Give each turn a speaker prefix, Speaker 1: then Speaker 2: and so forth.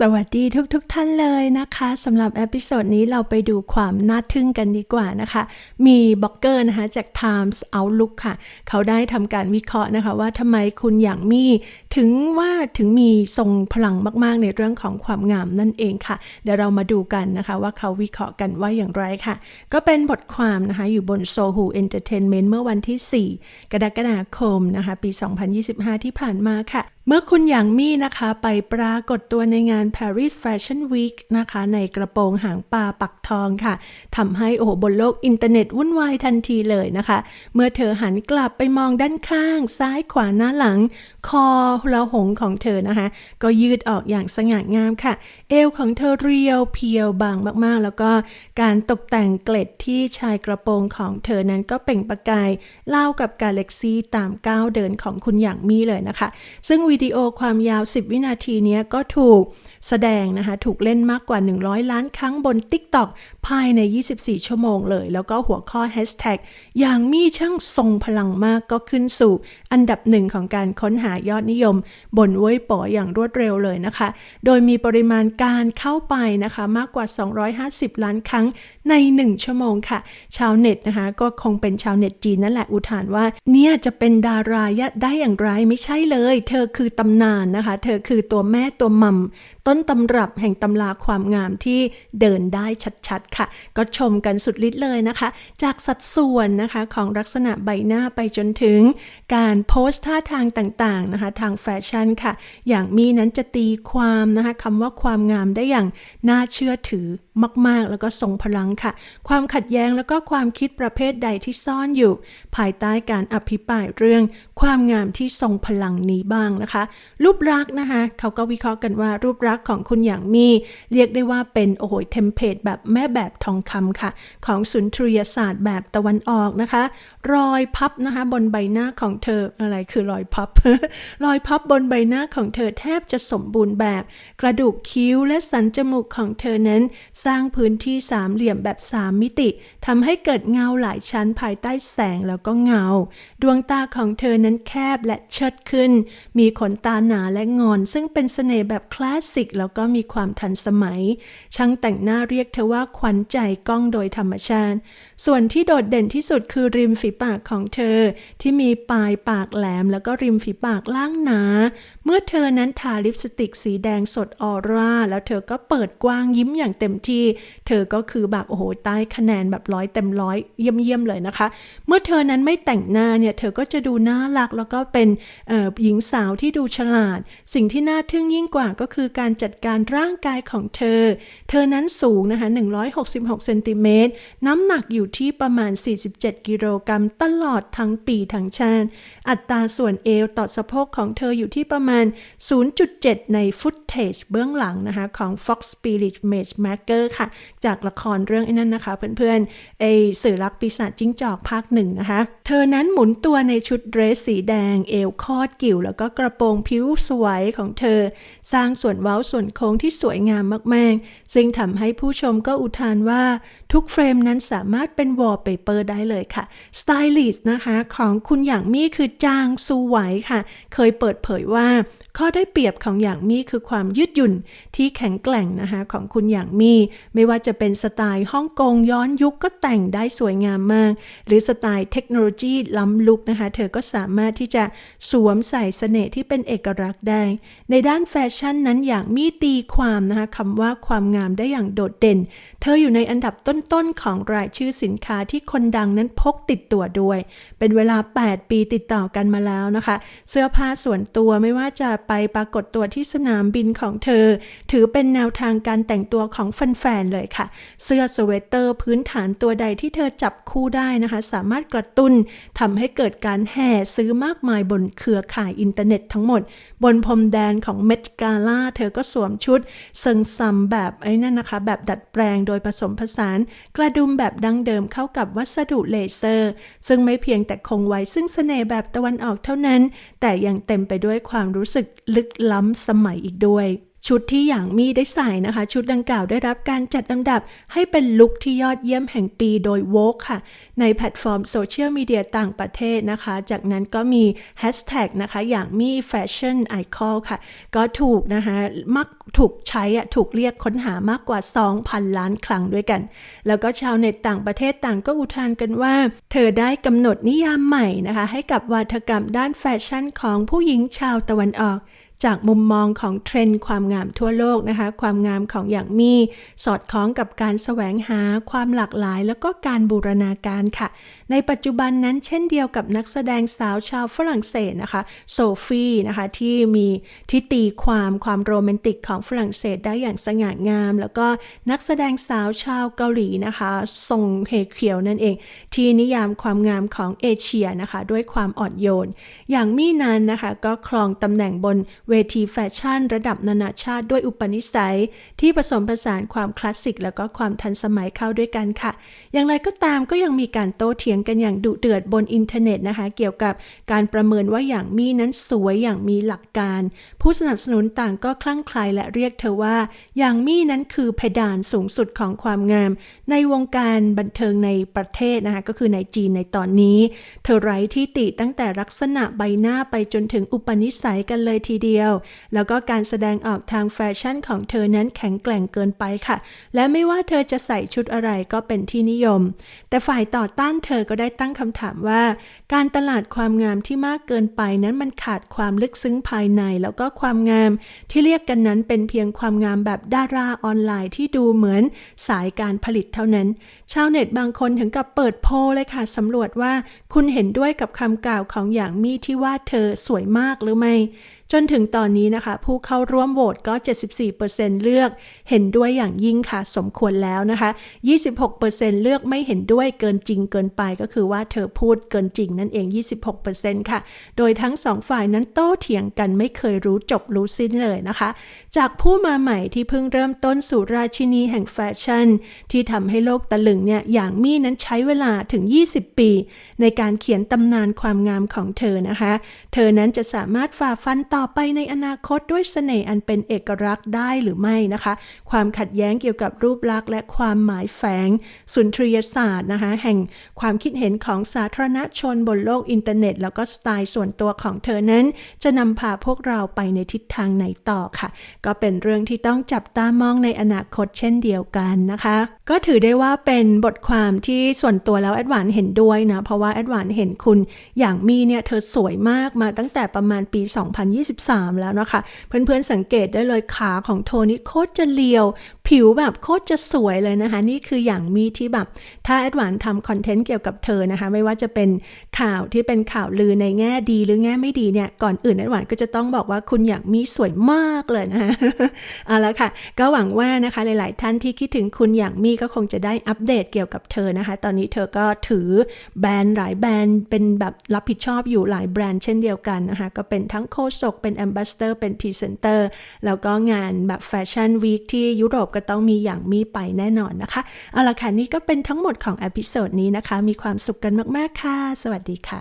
Speaker 1: สวัสดีทุกๆทท่านเลยนะคะสำหรับเอพิโซดนี้เราไปดูความน่าทึ่งกันดีกว่านะคะ มีบล็อกเกอร์นะคะจาก Times Outlook ค่ะ เขาได้ทำการวิเคราะห์นะคะว่าทำไมคุณอย่างมี่ถึงว่าถึงมีทรงพลังมากๆ ในเรื่องของความงามนั่นเองค่ะ เดี๋ยวเรามาดูกันนะคะว่าเขาวิเคราะห์กันว่าอย่างไรค่ะ ก็เป็นบทความนะคะอยู่บน Sohu Entertainment เมื่อวันที่ 4 กรกฎาคมนะคะปี 2025 ที่ผ่านมาค่ะ เมื่อคุณหยางมี่นะคะไปปรากฏตัวในงาน Paris Fashion Week นะคะ ในกระโปรงหางปลาปักทองค่ะทำให้โอ้โหบนโลกอินเทอร์เน็ตวุ่นวายทันทีเลยนะคะ เมื่อเธอหันกลับไปมองด้านข้าง ซ้ายขวาหน้าหลัง คอละหงของเธอนะคะ ก็ยืดออกอย่างสง่างามค่ะ เอวของเธอเรียวเพียวบางมากๆ แล้วก็การตกแต่งเกล็ดที่ชายกระโปรงของเธอนั้นก็เป่งประกายเล่ากับกาแล็กซีตามก้าวเดินของคุณอย่างมี่เลยนะคะ ซึ่งวิดีโอความยาว 10 วินาทีนี้ก็ถูก แสดงนะคะ ถูกเล่นมากกว่า 100 ล้านครั้งบน TikTok ภายใน 24 ชั่วโมงเลย แล้วก็หัวข้อ Hashtag อย่างมี่ช่างทรงพลังมากก็ขึ้นสู่ อันดับหนึ่งของการค้นหายอดนิยม บนเว้ยป๋ออย่างรวดเร็วเลยนะคะ โดยมีปริมาณการเข้าไปนะคะ มากกว่า 250 ล้านครั้งใน 1 ชั่วโมงค่ะ ชาวเน็ตนะคะ ก็คงเป็นชาวเน็ตจีนนั่นแหละอุทานว่า เนี่ยจะเป็นดารายะได้อย่างไรไม่ใช่เลย เธอคือตำนานนะคะ เธอคือตัวแม่ตัวมัม ต้นตำรับแห่งตำราความงามที่เดินได้ชัดๆค่ะ ก็ชมกันสุดฤทธิ์เลยนะคะ จากสัดส่วนนะคะของลักษณะใบหน้าไปจนถึง การโพสท่าทางต่างๆนะคะ ทางแฟชั่นค่ะ อย่างมีนั้นจะตีความนะคะคำว่าความงามได้อย่างน่าเชื่อถือ มาก ๆ แล้วก็ทรงพลังค่ะ ความขัดแย้งแล้วก็ความคิดประเภทใดที่ซ่อนอยู่ ภายใต้การอภิปรายเรื่อง ความงามที่ทรงพลังนี้บ้างนะคะ รูปลักษณ์นะคะเขาก็วิเคราะห์กันว่ารูปลักษณ์ของคุณอย่างมี เรียกได้ว่าเป็นโอ้โหเทมเพลตแบบแม่แบบทองคำค่ะ ของสุนทรียศาสตร์แบบตะวันออกนะคะ รอยพับนะคะบนใบหน้าของเธออะไรคือรอยพับ รอยพับบนใบหน้าของเธอแทบจะสมบูรณ์แบบ กระดูกคิ้วและสันจมูกของเธอนั้นสร้างพื้นที่สามเหลี่ยมแบบสามมิติทำให้เกิดเงาหลายชั้นภายใต้แสงแล้วก็เงา ดวงตาของเธอนั้นแคบและเชิดขึ้น มีขนตาหนาและงอน ซึ่งเป็นเสน่ห์แบบคลาสสิกแล้วก็มีความทันสมัย ช่างแต่งหน้าเรียกเธอว่าขวัญใจกล้องโดยธรรมชาติ ส่วนที่โดดเด่นที่สุดคือริมฝีปากของเธอ ที่มีปลายปากแหลม แล้วก็ริมฝีปากล่างหนา เมื่อเธอนั้นทาลิปสติกสีแดงสดออร่าแล้วเธอก็เปิดกว้างยิ้มอย่างเต็มที่เธอก็คือแบบโอ้โหใต้คะแนนแบบร้อยเต็มร้อยเยี่ยมๆเลยนะคะ เมื่อเธอนั้นไม่แต่งหน้าเนี่ยเธอก็จะดูน่ารักแล้วก็เป็นหญิงสาวที่ดูฉลาด สิ่งที่น่าทึ่งยิ่งกว่าก็คือการจัดการร่างกายของเธอ เธอนั้นสูงนะคะ 166 เซนติเมตร น้ำหนักอยู่ที่ประมาณ 47 กิโลกรัมตลอดทั้งปีทั้งชาติ อัตราส่วนเอวต่อสะโพกของเธออยู่ที่ประมาณ 0.7 ในฟุตเทจเบื้องหลังนะคะ ของ Fox Spirit Matchmaker ค่ะ จากละครเรื่องไอ้นั่นนะคะ เพื่อนๆไอสื่อรักปีศาจจิ้งจอกภาคหนึ่งนะคะ เธอนั้นหมุนตัวในชุดเดรสสีแดง เอวคอดกิ่ว แล้วก็กระโปรงผิวสวยของเธอ สร้างส่วนเว้าส่วนโค้งที่สวยงามมากๆ ซึ่งทำให้ผู้ชมก็อุทานว่าทุกเฟรมนั้นสามารถเป็นวอลเปเปอร์ได้เลยค่ะสไตลิสต์นะคะของคุณอย่างมี่คือจางซูไหวค่ะ เคยเปิดเผยว่าข้อได้เปรียบของอย่างมี่คือความยืดหยุ่นที่แข็งแกร่งนะคะของคุณอย่างมี่ไม่ว่าจะเป็นสไตล์ฮ่องกงย้อนยุคก็แต่งได้สวยงามมาก หรือสไตล์เทคโนโลยีล้ำลุกนะคะ เธอก็สามารถที่จะสวมใส่เสน่ห์ที่เป็นเอกลักษณ์ได้ ในด้านแฟชั่นนั้นอย่างมีตีความนะคะคำว่าความงามได้อย่างโดดเด่น เธออยู่ในอันดับต้นๆของรายชื่อสินค้าที่คนดังนั้นพกติดตัวด้วย เป็นเวลา 8 ปีติดต่อกันมาแล้วนะคะ เสื้อผ้าส่วนตัวไม่ว่าจะไปปรากฏตัวที่สนามบินของเธอ ถือเป็นแนวทางการแต่งตัวของแฟนเลยค่ะ เสื้อสเวตเตอร์พื้นฐานตัวใดที่เธอจับคู่ได้นะคะ สามารถกระตุ้นทำให้เกิดการแห่ซื้อมากมายบนเครือข่ายอินเทอร์เน็ตทั้งหมด บนพรมแดนของเมดกาล่าเธอก็สวมชุดเซิงซัมแบบไอ้นั่นนะคะ แบบดัดแปลงโดยผสมผสาน กระดุมแบบดั้งเดิมเข้ากับวัสดุเลเซอร์ ซึ่งไม่เพียงแต่คงไว้ซึ่งเสน่ห์แบบตะวันออกเท่านั้น แต่ยังเต็มไปด้วยความรู้สึกลึกล้ำสมัยอีกด้วย ชุดที่อย่างมี่ได้ใส่นะคะ ชุดดังกล่าวได้รับการจัดอันดับให้เป็นลุคที่ยอดเยี่ยมแห่งปีโดย Vogue ค่ะ ในแพลตฟอร์มโซเชียลมีเดียต่างประเทศนะคะ จากนั้นก็มีแฮชแท็กนะคะอย่างมี่แฟชั่นไอคอลค่ะ ก็ถูกนะคะมักถูกใช้อะถูกเรียกค้นหามากกว่า 2,000 ล้านครั้งด้วยกัน แล้วก็ชาวเน็ตต่างประเทศต่างก็อุทานกันว่า เธอได้กำหนดนิยามใหม่นะคะ ให้กับวาทกรรมด้านแฟชั่นของผู้หญิงชาวตะวันออก จากมุมมองของเทรนด์ความงามทั่วโลกนะคะ ความงามของอย่างมีสอดคล้องกับการแสวงหาความหลากหลาย แล้วก็การบูรณาการค่ะ ในปัจจุบันนั้นเช่นเดียวกับนักแสดงสาวชาวฝรั่งเศสนะคะโซฟีนะคะ ที่มีที่ตีความความโรแมนติกของฝรั่งเศสได้อย่างสง่างาม แล้วก็นักแสดงสาวชาวเกาหลีนะคะทรงเฮเคียวนั่นเอง ที่นิยามความงามของเอเชียนะคะ ด้วยความอ่อนโยน อย่างมี่นั้นนะคะ ก็ครองตำแหน่งบนเวทีแฟชั่นระดับนานาชาติด้วยอุปนิสัย ที่ผสมผสานความคลาสสิก แล้วก็ความทันสมัยเข้าด้วยกันค่ะ อย่างไรก็ตามก็ยังมีการโต้เถียงกันอย่างดุเดือดบนอินเทอร์เน็ตนะคะ เกี่ยวกับการประเมินว่าอย่างมี่นั้นสวยอย่างมีหลักการ ผู้สนับสนุนต่างก็คลั่งไคล้และเรียกเธอว่าอย่างมี่นั้นคือเพดานสูงสุดของความงาม ในวงการบันเทิงในประเทศนะคะก็คือในจีนในตอนนี้ เธอไร้ที่ติตั้งแต่ลักษณะใบหน้าไปจนถึงอุปนิสัยกันเลยทีเดียวแล้วก็การแสดงออกทางแฟชั่นของเธอนั้นแข็งแกร่งเกินไปค่ะ และไม่ว่าเธอจะใส่ชุดอะไรก็เป็นที่นิยม แต่ฝ่ายต่อต้านเธอก็ได้ตั้งคำถามว่า การตลาดความงามที่มากเกินไปนั้นมันขาดความลึกซึ้งภายใน แล้วก็ความงาม ที่เรียกกันนั้นเป็นเพียงความงามแบบดาราออนไลน์ที่ดูเหมือนสายการผลิตเท่านั้น ชาวเน็ตบางคนถึงกับเปิดโพลเลยค่ะสำรวจว่าคุณเห็นด้วยกับคำกล่าวของอย่างมี่ที่ว่าเธอสวยมากหรือไม่จนถึงตอนนี้นะคะ ผู้เข้าร่วมโหวตก็ 74%เลือกเห็นด้วยอย่างยิ่งค่ะ สมควรแล้วนะคะ 26%เลือกไม่เห็นด้วยเกินจริงเกินไปก็คือว่าเธอพูดเกินจริงนั่นเอง 26%ค่ะ โดยทั้งสองฝ่ายนั้นโต้เถียงกันไม่เคยรู้จบรู้สิ้นเลยนะคะ จากผู้มาใหม่ที่เพิ่งเริ่มต้นสู่ราชินีแห่งแฟชั่น ที่ทำให้โลกตะลึงเนี่ยอย่างมี่นั้นใช้เวลาถึง 20 ปี ในการเขียนตำนานความงามของเธอนะคะ เธอนั้นจะสามารถฝ่าฟันต่อ่อไปในอนาคตด้วยเสน่ห์อันเป็นเอกลักษณ์ได้หรือไม่นะคะ ความขัดแย้งเกี่ยวกับรูปลักษณ์ และความหมายแฝง สุนทรียศาสตร์นะคะแห่งความคิดเห็นของสาธารณชนบนโลกอินเทอร์เน็ต แล้วก็สไตล์ส่วนตัวของเธอนั้น จะนำพาพวกเราไปในทิศทางไหนต่อค่ะ ก็เป็นเรื่องที่ต้องจับตามองในอนาคตเช่นเดียวกันนะคะ ก็ถือได้ว่าเป็นบทความที่ส่วนตัวแล้วแอดวานเห็นด้วยนะเพราะว่าแอดวานเห็นคุณอย่างมีเนี่ยเธอสวยมากมาตั้งแต่ประมาณปี 2020 23 แล้วนะคะ เพื่อนๆสังเกตได้เลยขาของโทนี่โคตรจะเลียว ผิวแบบโคตรจะสวยเลยนะคะ นี่คืออย่างมีที่แบบ ถ้าแอดวานทำคอนเทนต์เกี่ยวกับเธอนะคะ ไม่ว่าจะเป็นข่าวที่เป็นข่าวลือในแง่ดีหรือแง่ไม่ดีเนี่ย ก่อนอื่นแอดวานก็จะต้องบอกว่าคุณอย่างมีสวยมากเลยนะคะเอาละค่ะ ก็หวังว่านะคะหลาย ๆ ท่านที่คิดถึงคุณอย่างมีก็คงจะได้อัปเดตเกี่ยวกับเธอนะคะ ตอนนี้เธอก็ถือแบรนด์หลายแบรนด์เป็นแบบรับผิดชอบอยู่หลายแบรนด์เช่นเดียวกันนะคะ ก็เป็นทั้งโฆษกเป็นแอมบาสเตอร์เป็นพรีเซนเตอร์แล้วก็งานแบบแฟชั่นวีคที่ยุโรปก็ต้องมีอย่างมีไปแน่นอนนะคะ เอาละค่ะนี่ก็เป็นทั้งหมดของอพิโซดนี้นะคะ มีความสุขกันมาก ๆ ค่ะ สวัสดีค่ะ